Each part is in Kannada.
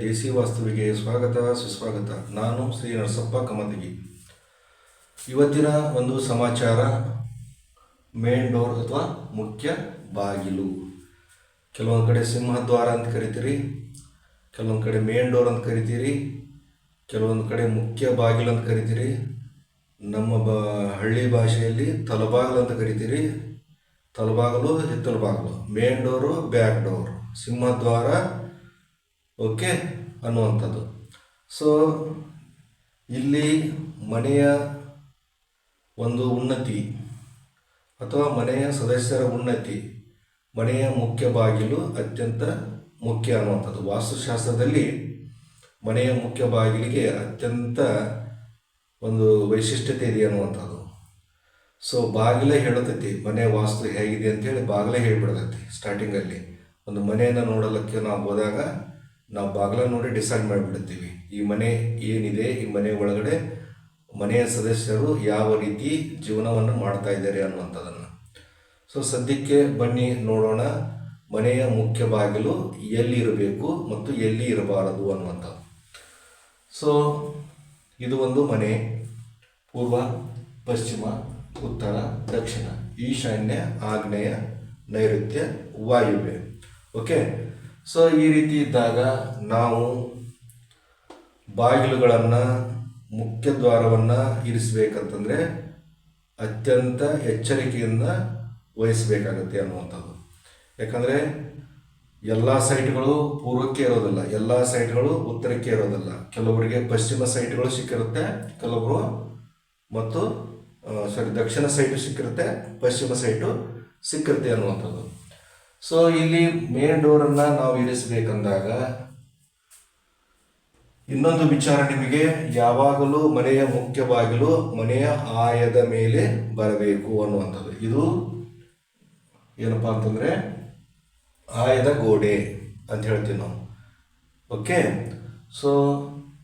ದೇಸಿ ವಾಸ್ತುವಿಗೆ ಸ್ವಾಗತ, ಸುಸ್ವಾಗತ. ನಾನು ಶ್ರೀ ನರಸಪ್ಪ ಕಮತಗಿ. ಇವತ್ತಿನ ಒಂದು ಸಮಾಚಾರ, ಮೇನ್ ಡೋರ್ ಅಥವಾ ಮುಖ್ಯ ಬಾಗಿಲು. ಕೆಲವೊಂದು ಕಡೆ ಸಿಂಹದ್ವಾರ ಅಂತ ಕರಿತೀರಿ, ಕೆಲವೊಂದು ಕಡೆ ಮೇನ್ ಡೋರ್ ಅಂತ ಕರಿತೀರಿ, ಕೆಲವೊಂದು ಕಡೆ ಮುಖ್ಯ ಬಾಗಿಲು ಅಂತ ಕರಿತೀರಿ, ನಮ್ಮ ಬ, ಹಳ್ಳಿ ಭಾಷೆಯಲ್ಲಿ ತಲಬಾಗಿಲು ಅಂತ ಕರಿತೀರಿ, ತಲಬಾಗಲು ಹಿತ್ತಲ ಬಾಗಿಲು ಮೇನ್ ಡೋರು, ಬ್ಯಾಕ್ ಡೋರ್. ಸಿಂಹದ್ವಾರ ಓಕೆ ಅನ್ನುವಂಥದ್ದು. ಸೊ ಇಲ್ಲಿ ಮನೆಯ ಒಂದು ಉನ್ನತಿ ಅಥವಾ ಮನೆಯ ಸದಸ್ಯರ ಉನ್ನತಿ ಮನೆಯ ಮುಖ್ಯ ಬಾಗಿಲು ಅತ್ಯಂತ ಮುಖ್ಯ ಅನ್ನುವಂಥದ್ದು. ವಾಸ್ತುಶಾಸ್ತ್ರದಲ್ಲಿ ಮನೆಯ ಮುಖ್ಯ ಬಾಗಿಲಿಗೆ ಅತ್ಯಂತ ಒಂದು ವೈಶಿಷ್ಟ್ಯತೆ ಇದೆ ಅನ್ನುವಂಥದ್ದು. ಸೊ ಬಾಗಿಲೇ ಹೇಳುತ್ತೈತಿ, ಮನೆ ವಾಸ್ತು ಹೇಗಿದೆ ಅಂತೇಳಿ ಬಾಗಿಲೇ ಹೇಳ್ಬಿಡ್ತೈತಿ ಸ್ಟಾರ್ಟಿಂಗಲ್ಲಿ ಒಂದು ಮನೆಯನ್ನು ನೋಡಲಿಕ್ಕೆ ನಾವು ಹೋದಾಗ ನಾವು ಬಾಗಿಲ ನೋಡಿ ಡಿಸೈಡ್ ಮಾಡಿಬಿಡ್ತೀವಿ. ಈ ಮನೆ ಏನಿದೆ, ಈ ಮನೆ ಒಳಗಡೆ ಮನೆಯ ಸದಸ್ಯರು ಯಾವ ರೀತಿ ಜೀವನವನ್ನು ಮಾಡ್ತಾ ಇದ್ದಾರೆ ಅನ್ನುವಂಥದ್ದನ್ನು. ಸೊ ಸದ್ಯಕ್ಕೆ ಬನ್ನಿ ನೋಡೋಣ ಮನೆಯ ಮುಖ್ಯ ಬಾಗಿಲು ಎಲ್ಲಿ ಇರಬೇಕು ಮತ್ತು ಎಲ್ಲಿ ಇರಬಾರದು ಅನ್ನುವಂಥದ್ದು. ಸೊ ಇದು ಒಂದು ಮನೆ. ಪೂರ್ವ, ಪಶ್ಚಿಮ, ಉತ್ತರ, ದಕ್ಷಿಣ, ಈಶಾನ್ಯ, ಆಗ್ನೇಯ, ನೈಋತ್ಯ ವಾಯುವೆ ಓಕೆ ಸೊ, ಈ ರೀತಿ ಇದ್ದಾಗ ನಾವು ಬಾಗಿಲುಗಳನ್ನು, ಮುಖ್ಯ ದ್ವಾರವನ್ನು ಇರಿಸಬೇಕಂತಂದರೆ ಅತ್ಯಂತ ಎಚ್ಚರಿಕೆಯಿಂದ ವಹಿಸಬೇಕಾಗತ್ತೆ ಅನ್ನುವಂಥದ್ದು. ಯಾಕಂದರೆ ಎಲ್ಲ ಸೈಟ್ಗಳು ಪೂರ್ವಕ್ಕೆ ಇರೋದಿಲ್ಲ. ಎಲ್ಲ ಸೈಟ್ಗಳು ಉತ್ತರಕ್ಕೆ ಇರೋದಿಲ್ಲ. ಕೆಲವರಿಗೆ ಪಶ್ಚಿಮ ಸೈಟ್ಗಳು ಸಿಕ್ಕಿರುತ್ತೆ ಕೆಲವೊಬ್ಬರು ಮತ್ತು ಸಾರಿ ದಕ್ಷಿಣ ಸೈಟು ಸಿಕ್ಕಿರುತ್ತೆ, ಪಶ್ಚಿಮ ಸೈಟು ಸಿಕ್ಕಿರುತ್ತೆ ಅನ್ನುವಂಥದ್ದು. ಸೊ ಇಲ್ಲಿ ಮೇನ್ ಡೋರನ್ನು ನಾವು ಇರಿಸಬೇಕಂದಾಗ ಇನ್ನೊಂದು ವಿಚಾರ ನಿಮಗೆ ಯಾವಾಗಲೂ ಮನೆಯ ಮುಖ್ಯ ಬಾಗಿಲು ಮನೆಯ ಆಯದ ಮೇಲೆ ಬರಬೇಕು ಅನ್ನುವಂಥದ್ದು. ಇದು ಏನಪ್ಪಾ ಅಂತಂದರೆ ಆಯದ ಗೋಡೆ ಅಂತ ಹೇಳ್ತೀವಿ ನಾವು. ಓಕೆ ಸೊ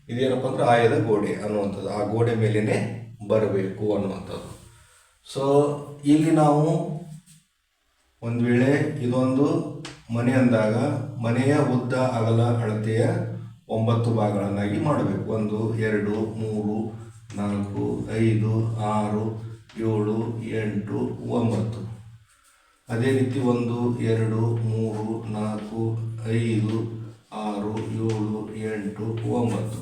ಇದೇನಪ್ಪ ಅಂದ್ರೆ ಆಯದ ಗೋಡೆ ಅನ್ನುವಂಥದ್ದು. ಆ ಗೋಡೆ ಮೇಲೇ ಬರಬೇಕು ಅನ್ನುವಂಥದ್ದು. ಸೊ ಇಲ್ಲಿ ನಾವು ಒಂದು ವೇಳೆ ಇದೊಂದು ಮನೆ ಅಂದಾಗ ಮನೆಯ ಉದ್ದ ಅಗಲ ಅಳತೆಯ ಒಂಬತ್ತು ಭಾಗಗಳನ್ನಾಗಿ ಮಾಡಬೇಕು. ಒಂದು, ಎರಡು, ಮೂರು, ನಾಲ್ಕು, ಐದು, ಆರು, ಏಳು, ಎಂಟು, ಒಂಬತ್ತು. ಅದೇ ರೀತಿ ಒಂದು, ಎರಡು, ಮೂರು, ನಾಲ್ಕು, ಐದು, ಆರು, ಏಳು, ಎಂಟು, ಒಂಬತ್ತು.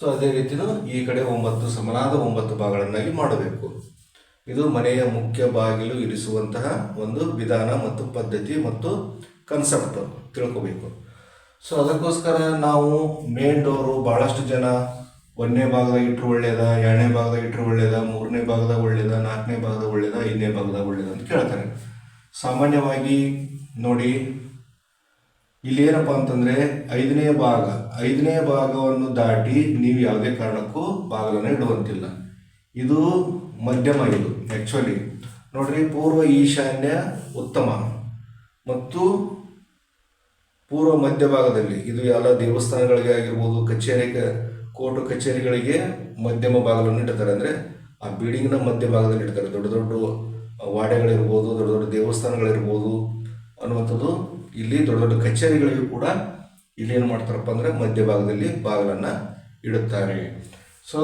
ಸೊ ಅದೇ ರೀತಿನೂ ಈ ಕಡೆ ಒಂಬತ್ತು ಸಮನಾದ ಒಂಬತ್ತು ಭಾಗಗಳನ್ನಾಗಿ ಮಾಡಬೇಕು. ಇದು ಮನೆಯ ಮುಖ್ಯ ಬಾಗಿಲು ಇರಿಸುವಂತಹ ಒಂದು ವಿಧಾನ ಮತ್ತು ಪದ್ಧತಿ ಮತ್ತು ಕನ್ಸೆಪ್ಟ್ ತಿಳ್ಕೋಬೇಕು. ಸೊ ಅದಕ್ಕೋಸ್ಕರ ನಾವು ಮೇನ್ ಡೋರು ಭಾಳಷ್ಟು ಜನ ಒಂದನೇ ಭಾಗದಾಗ ಇಟ್ಟರು ಒಳ್ಳೇದ, ಎರಡನೇ ಭಾಗದಾಗ ಇಟ್ಟರು ಒಳ್ಳೇದ, ಮೂರನೇ ಭಾಗದಾಗ ಒಳ್ಳೇದ, ನಾಲ್ಕನೇ ಭಾಗದಾಗ ಒಳ್ಳೇದ, ಐದನೇ ಭಾಗದಾಗ ಒಳ್ಳೇದ ಅಂತ ಕೇಳ್ತಾರೆ. ಸಾಮಾನ್ಯವಾಗಿ ನೋಡಿ, ಇಲ್ಲಿ ಏನಪ್ಪ ಅಂತಂದ್ರೆ ಐದನೇ ಭಾಗ, ಐದನೇ ಭಾಗವನ್ನು ದಾಟಿ ನೀವು ಯಾವುದೇ ಕಾರಣಕ್ಕೂ ಬಾಗಿಲನ್ನು ಇಡುವಂತಿಲ್ಲ. ಇದು ಮಧ್ಯಮ ಇದು ಆ್ಯಕ್ಚುಲಿ ನೋಡ್ರಿ, ಪೂರ್ವ ಈಶಾನ್ಯ ಉತ್ತಮ ಮತ್ತು ಪೂರ್ವ ಮಧ್ಯಭಾಗದಲ್ಲಿ ಇದು ಎಲ್ಲ ದೇವಸ್ಥಾನಗಳಿಗೆ ಆಗಿರ್ಬೋದು, ಕಚೇರಿ, ಕೋರ್ಟು ಕಚೇರಿಗಳಿಗೆ ಮಧ್ಯಮ ಭಾಗವನ್ನು ಇಡ್ತಾರೆ ಅಂದರೆ ಆ ಬಿಲ್ಡಿಂಗ್ನ ಮಧ್ಯ ಭಾಗದಲ್ಲಿ ಇಡ್ತಾರೆ. ದೊಡ್ಡ ದೊಡ್ಡ ವಾಡೆಗಳಿರ್ಬೋದು, ದೊಡ್ಡ ದೊಡ್ಡ ದೇವಸ್ಥಾನಗಳಿರ್ಬೋದು ಅನ್ನುವಂಥದ್ದು ಇಲ್ಲಿ ದೊಡ್ಡ ದೊಡ್ಡ ಕಚೇರಿಗಳಿಗೂ ಕೂಡ ಇಲ್ಲಿ ಏನು ಮಾಡ್ತಾರಪ್ಪ ಅಂದರೆ ಮಧ್ಯಭಾಗದಲ್ಲಿ ಬಾಗಿಲನ್ನು ಇಡುತ್ತಾರೆ. ಸೊ,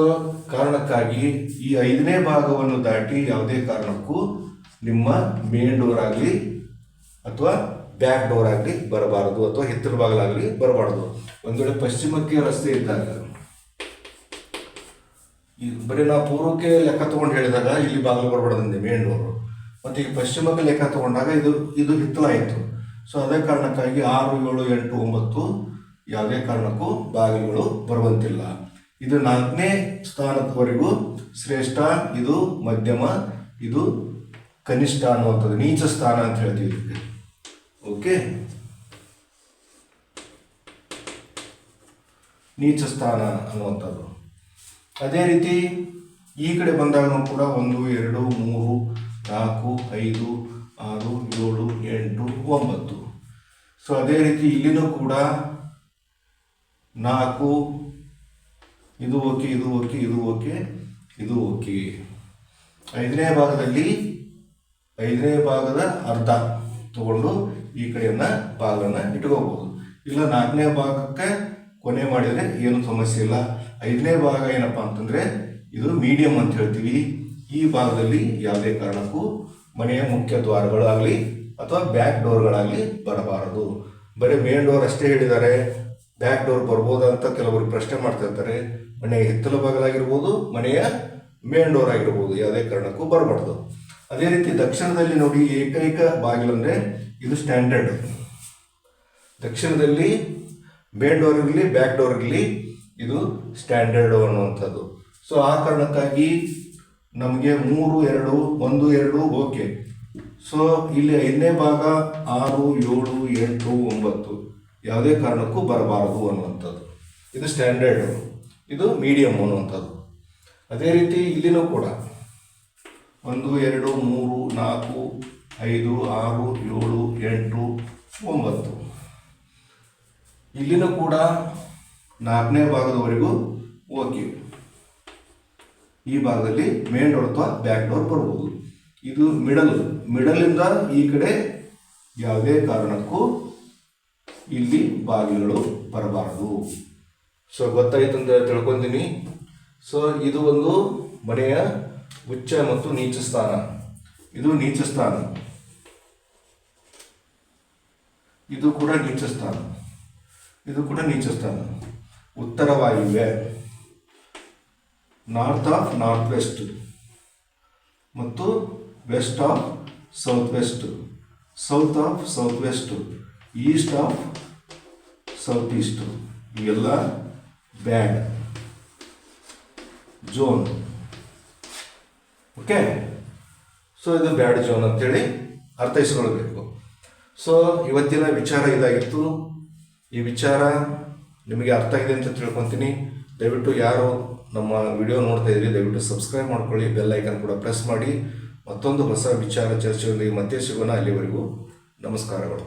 ಕಾರಣಕ್ಕಾಗಿ ಈ ಐದನೇ ಭಾಗವನ್ನು ದಾಟಿ ಯಾವುದೇ ಕಾರಣಕ್ಕೂ ನಿಮ್ಮ ಮೇನ್ ಡೋರ್ ಆಗಲಿ ಅಥವಾ ಬ್ಯಾಕ್ ಡೋರ್ ಆಗಲಿ ಬರಬಾರದು ಅಥವಾ ಹಿತ್ತಲ ಬಾಗಿಲಾಗಲಿ ಬರಬಾರದು. ಒಂದು ವೇಳೆ ಪಶ್ಚಿಮಕ್ಕೆ ರಸ್ತೆ ಇದ್ದಾಗ, ಈ ಬರೀ ನಾವು ಪೂರ್ವಕ್ಕೆ ಲೆಕ್ಕ ತಗೊಂಡು ಹೇಳಿದಾಗ ಇಲ್ಲಿ ಬಾಗಿಲು ಬರಬಾರ್ದಂದೆ ಮೇನ್ ಡೋರು ಮತ್ತು ಈಗ ಪಶ್ಚಿಮಕ್ಕೆ ಲೆಕ್ಕ ತಗೊಂಡಾಗ ಇದು ಇದು ಹಿತ್ತಲಾಯಿತು ಸೊ, ಅದೇ ಕಾರಣಕ್ಕಾಗಿ ಆರು ಏಳು ಎಂಟು ಒಂಬತ್ತು ಯಾವುದೇ ಕಾರಣಕ್ಕೂ ಬಾಗಿಲುಗಳು ಬರುವಂತಿಲ್ಲ. ಇದು ನಾಲ್ಕನೇ ಸ್ಥಾನದವರೆಗೂ ಶ್ರೇಷ್ಠ, ಇದು ಮಧ್ಯಮ, ಇದು ಕನಿಷ್ಠ ಅನ್ನುವಂಥದ್ದು, ನೀಚ ಸ್ಥಾನ ಅಂತ ಹೇಳ್ತೀವಿ ಓಕೆ ನೀಚ ಸ್ಥಾನ ಅನ್ನುವಂಥದ್ದು. ಅದೇ ರೀತಿ ಈ ಕಡೆ ಬಂದಾಗಲೂ ಕೂಡ ಒಂದು, ಎರಡು, ಮೂರು, ನಾಲ್ಕು, ಐದು, ಆರು, ಏಳು, ಎಂಟು, ಒಂಬತ್ತು. ಸೊ ಅದೇ ರೀತಿ ಇಲ್ಲಿನೂ ಕೂಡ ನಾಲ್ಕು ಇದು ಓಕೆ ಇದು ಓಕೆ ಇದು ಓಕೆ ಇದು ಓಕೆ. ಐದನೇ ಭಾಗದಲ್ಲಿ, ಐದನೇ ಭಾಗದ ಅರ್ಧ ತಗೊಂಡು ಈ ಕಡೆಯನ್ನ ಭಾಗವನ್ನು ಇಟ್ಕೋಬಹುದು ಇಲ್ಲ ನಾಲ್ಕನೇ ಭಾಗಕ್ಕೆ ಕೊನೆ ಮಾಡಿದರೆ ಏನು ಸಮಸ್ಯೆ ಇಲ್ಲ. ಐದನೇ ಭಾಗ ಏನಪ್ಪ ಅಂತಂದರೆ, ಇದು ಮೀಡಿಯಂ ಅಂತ ಹೇಳ್ತೀವಿ. ಈ ಭಾಗದಲ್ಲಿ ಯಾವುದೇ ಕಾರಣಕ್ಕೂ ಮನೆಯ ಮುಖ್ಯ ದ್ವಾರಗಳಾಗಲಿ ಅಥವಾ ಬ್ಯಾಕ್ ಡೋರ್ಗಳಾಗಲಿ ಬರಬಾರದು. ಬರೀ ಮೇನ್ ಡೋರ್ ಅಷ್ಟೇ ಹೇಳಿದ್ದಾರೆ. ಬ್ಯಾಕ್ ಡೋರ್ ಬರ್ಬೋದಾ ಅಂತ ಕೆಲವರು ಪ್ರಶ್ನೆ ಮಾಡ್ತಾ ಇರ್ತಾರೆ. ಮನೆಯ ಹಿತ್ತಲ ಭಾಗದಾಗಿರ್ಬೋದು ಮನೆಯ ಮೇನ್ ಡೋರ್ ಆಗಿರ್ಬೋದು ಯಾವುದೇ ಕಾರಣಕ್ಕೂ ಬರಬಾರ್ದು. ಅದೇ ರೀತಿ ದಕ್ಷಿಣದಲ್ಲಿ ನೋಡಿ ಏಕೈಕ ಬಾಗಿಲಂದರೆ ಇದು ಸ್ಟ್ಯಾಂಡರ್ಡ್ ದಕ್ಷಿಣದಲ್ಲಿ ಮೇನ್ ಡೋರ್ ಇರಲಿ ಬ್ಯಾಕ್ ಡೋರ್ ಇರಲಿ, ಇದು ಸ್ಟ್ಯಾಂಡರ್ಡ್ ಅನ್ನುವಂಥದ್ದು. ಸೊ ಆ ಕಾರಣಕ್ಕಾಗಿ ನಮಗೆ ಮೂರು, ಎರಡು, ಒಂದು, ಎರಡು ಓಕೆ ಸೊ ಇಲ್ಲಿ ಐದನೇ ಭಾಗ ಆರು, ಏಳು, ಎಂಟು, ಒಂಬತ್ತು. ಯಾವುದೇ ಕಾರಣಕ್ಕೂ ಬರಬಾರದು ಅನ್ನುವಂಥದ್ದು. ಇದು ಸ್ಟ್ಯಾಂಡರ್ಡ್ ಇದು ಮೀಡಿಯಮ್ ಅನ್ನುವಂಥದ್ದು. ಅದೇ ರೀತಿ ಇಲ್ಲಿನೂ ಕೂಡ. ಒಂದು, ಎರಡು, ಮೂರು, ನಾಲ್ಕು, ಐದು, ಆರು, ಏಳು, ಎಂಟು, ಒಂಬತ್ತು. ಇಲ್ಲಿನೂ ಕೂಡ ನಾಲ್ಕನೇ ಭಾಗದವರೆಗೂ ಓಕೆ. ಈ ಭಾಗದಲ್ಲಿ ಮೇನ್ ಡೋರ್ ಅಥವಾ ಬ್ಯಾಕ್ ಡೋರ್ ಬರ್ಬೋದು ಇದು ಮಿಡಲ್ ಮಿಡಲಿಂದ ಈ ಕಡೆ ಯಾವುದೇ ಕಾರಣಕ್ಕೂ ಇಲ್ಲಿ ಬಾಗಿಲುಗಳು ಬರಬಾರದು. ಸೊ ಗೊತ್ತಾಯಿತು ಅಂತ ತಿಳ್ಕೊಂತೀನಿ. ಸೊ ಇದು ಒಂದು ಮನೆಯ ಉಚ್ಚ ಮತ್ತು ನೀಚ ಸ್ಥಾನ. ಇದು ನೀಚ ಸ್ಥಾನ. ಇದು ಕೂಡ ನೀಚ ಸ್ಥಾನ. ಇದು ಕೂಡ ನೀಚ ಸ್ಥಾನ. ಉತ್ತರ ವಾಯುವ್ಯ ನಾರ್ತ್ ಆಫ್ ನಾರ್ತ್ ವೆಸ್ಟ್ ಮತ್ತು west of south west south of south west east of south east ಇವೆಲ್ಲ ಬ್ಯಾಡ್. ಝೋನ್ ಓಕೆ ಸೊ ಇದು ಬ್ಯಾಡ್ ಝೋನ್ ಅಂತೇಳಿ ಅರ್ಥೈಸ್ಕೊಳ್ಬೇಕು. ಸೊ ಇವತ್ತಿನ ವಿಚಾರ ಇದಾಗಿತ್ತು. ಈ ವಿಚಾರ ನಿಮಗೆ ಅರ್ಥ ಆಗಿದೆ ಅಂತ ತಿಳ್ಕೊತೀನಿ. ದಯವಿಟ್ಟು ಯಾರು ನಮ್ಮ ವಿಡಿಯೋ ನೋಡ್ತಾ ಇದ್ದೀರಿ ದಯವಿಟ್ಟು ಸಬ್ಸ್ಕ್ರೈಬ್ ಮಾಡ್ಕೊಳ್ಳಿ ಬೆಲ್ ಐಕನ್ ಕೂಡ ಪ್ರೆಸ್ ಮಾಡಿ. ಮತ್ತೊಂದು ಹೊಸ ವಿಚಾರ ಚರ್ಚೆಯೊಂದಿಗೆ ಮತ್ತೆ ಸಿಗೋಣ ಅಲ್ಲಿವರೆಗೂ. ನಮಸ್ಕಾರಗಳು.